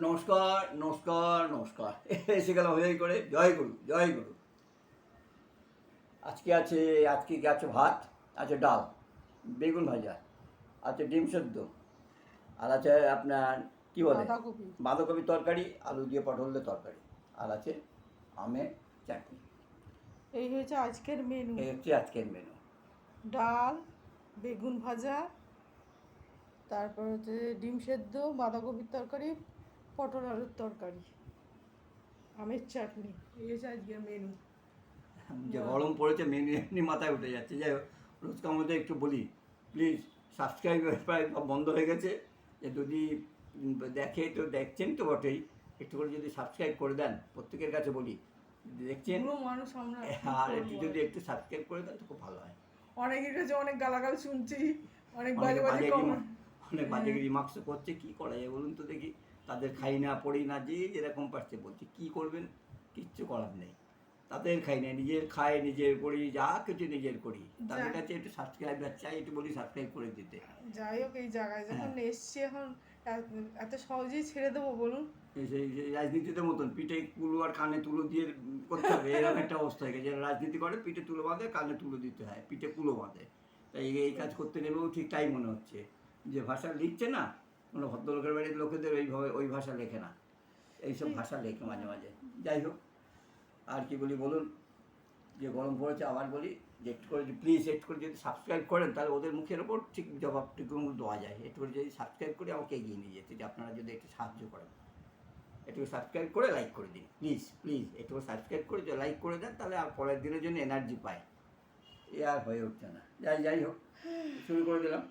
নমস্কার নমস্কার নমস্কার। এসে গেলাম হয়ে করে। জয় গুরু জয় গুরু। আজকে আছে আজকে আছে ভাত? আছে ডাল বেগুন ভাজা আছে ডিম সেদ্ধ আর আছে আপনার কী বলে? বাঁধাকপি। তরকারি আলু দিয়ে পটল দিয়ে তরকারি আর আছে আমের চাটনি। এই হয়েছে আজকের মেনু এই হচ্ছে আজকের মেনু ডাল বেগুন ভাজা তারপর হচ্ছে ডিম সেদ্ধ বাঁধাকপির তরকারি পটল আলুর তরকারি আমের চাটনি। এই হচ্ছে আজকের মেনু যে গরম পড়েছে মেনু এমনি মাথায় উঠে যাচ্ছে। যাই হোক রোজকার মধ্যে একটু বলি প্লিজ সাবস্ক্রাইব প্রায় সব বন্ধ হয়ে গেছে। যে যদি দেখে তো দেখছেন তো বটেই একটু করে যদি সাবস্ক্রাইব করে দেন প্রত্যেকের কাছে বলি। দেখছেন মানুষ আমরা আর একটু যদি একটু সাবস্ক্রাইব করে দেন তো খুব ভালো হয়। অনেকের কাছে অনেক গালাগাল শুনছি অনেক বাজে বাজে অনেক বাজে রিমার্কস করছে কি করা যায় বলুন তো দেখি। তাদের খাই না পড়ি না যে যেরকম পারছে বলছে কি করবেন? কিচ্ছু করার নেই। তাদের খাই না নিজের খাই নিজের করি যা কিছু নিজের করি। তাদের কাছে একটু সাবস্ক্রাইব চাই একটু বলি সাবস্ক্রাইব করে দিতে। যাই হোক এই জায়গায় যখন হ্যাঁ। এসছি এখন এত- সহজেই ছেড়ে দেবো বলুন। সেই রাজনীতিতে মতন পিঠে কুলো আর কানে তুলো দিয়ে করতে হবে এরকম একটা অবস্থা হয়ে গেছে। রাজনীতি করে পিঠে তুলো বাঁধে কানে তুলো দিতে হয় পিঠে কুলো বাঁধে। তাই এই- এই কাজ করতে নেবেও ঠিক তাই মনে হচ্ছে। যে ভাষা লিখছে না কোনো ভদ্রলোকের বাড়ির লোকেদের ওইভাবে ওই ভাষা লেখে না। এইসব ভাষা লেখে মাঝে মাঝে। যাই হোক আর কি বলি বলুন? যে গরম পড়েছে আবার বলি যে একটু করে প্লিজ একটু করে যদি সাবস্ক্রাইব করেন তাহলে ওদের মুখের ওপর ঠিক জবাবটুকু দেওয়া যায়। একটু করে যদি সাবস্ক্রাইব করে আমাকে এগিয়ে নিয়ে যেতে যে আপনারা যদি একটু সাহায্য করেন। একটু সাবস্ক্রাইব করে লাইক করে দিন প্লিজ প্লিজ একটু সাবস্ক্রাইব করে যদি লাইক করে দেন তাহলে আর পরের দিনের জন্য এনার্জি পায়। এ আর হয়ে উঠছে না। যাই যাই হোক শুরু করে দিলাম।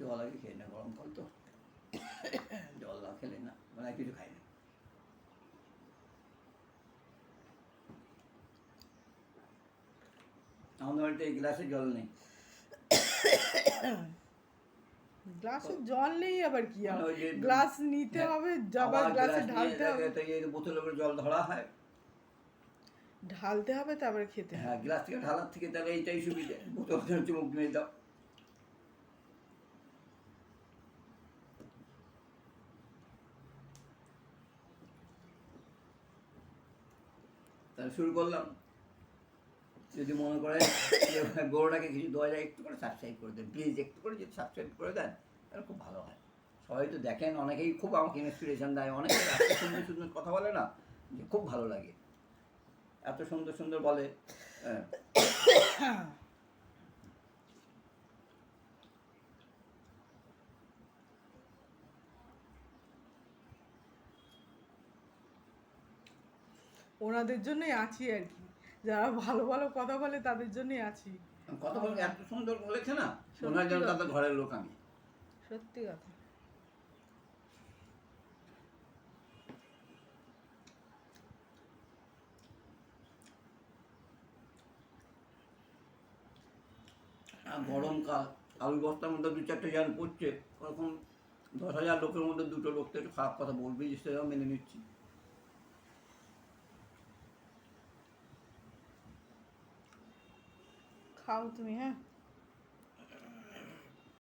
জল আগে খেয়ে না গরম কল তো। জল না খেলে না মানে কিছু খাই না। আমাদের বাড়িতে গ্লাসে জল নেই। গ্লাসে জল নেই আবার কি মানে গ্লাস নিতে হবে আবার গ্লাসে ঢালতে হবে। এই বোতলে করে জল ধরা হয়। ঢালতে হবে তারপরে খেতে হ্যাঁ গ্লাস থেকে ঢালার থেকে তাহলে এইটাই সুবিধা। বোতল মুখ নিয়ে দাও। তাহলে শুরু করলাম। যদি মনে করে গরুটাকে কিছু দেওয়া যায় একটু করে সাবস্ক্রাইব করে দেন প্লিজ একটু করে যদি সাবস্ক্রাইব করে দেন, তাহলে খুব ভালো হয়। সবাই তো দেখেন, অনেকেই খুব আমাকে ইন্সপিরেশন দেয়, অনেকে এত সুন্দর সুন্দর কথা বলে না, যে খুব ভালো লাগে। এত সুন্দর সুন্দর বলে হ্যাঁ। ওনাদের জন্যই আছি আর কি। যারা ভালো ভালো কথা বলে তাদের জন্যই আছি। কথা বলতে এত সুন্দর বলেছে না? হয় যেন তাদের ঘরের লোক আমি। সত্যি কথা। আর গরমকাল আলু বস্তার মধ্যে দু চারটে জ্ঞান পড়ছে। ওরকম দশ হাজার লোকের মধ্যে দুটো লোক তো একটু খারাপ কথা বলবেই সেটাও মেনে নিচ্ছি। খাও তুমি হ্যাঁ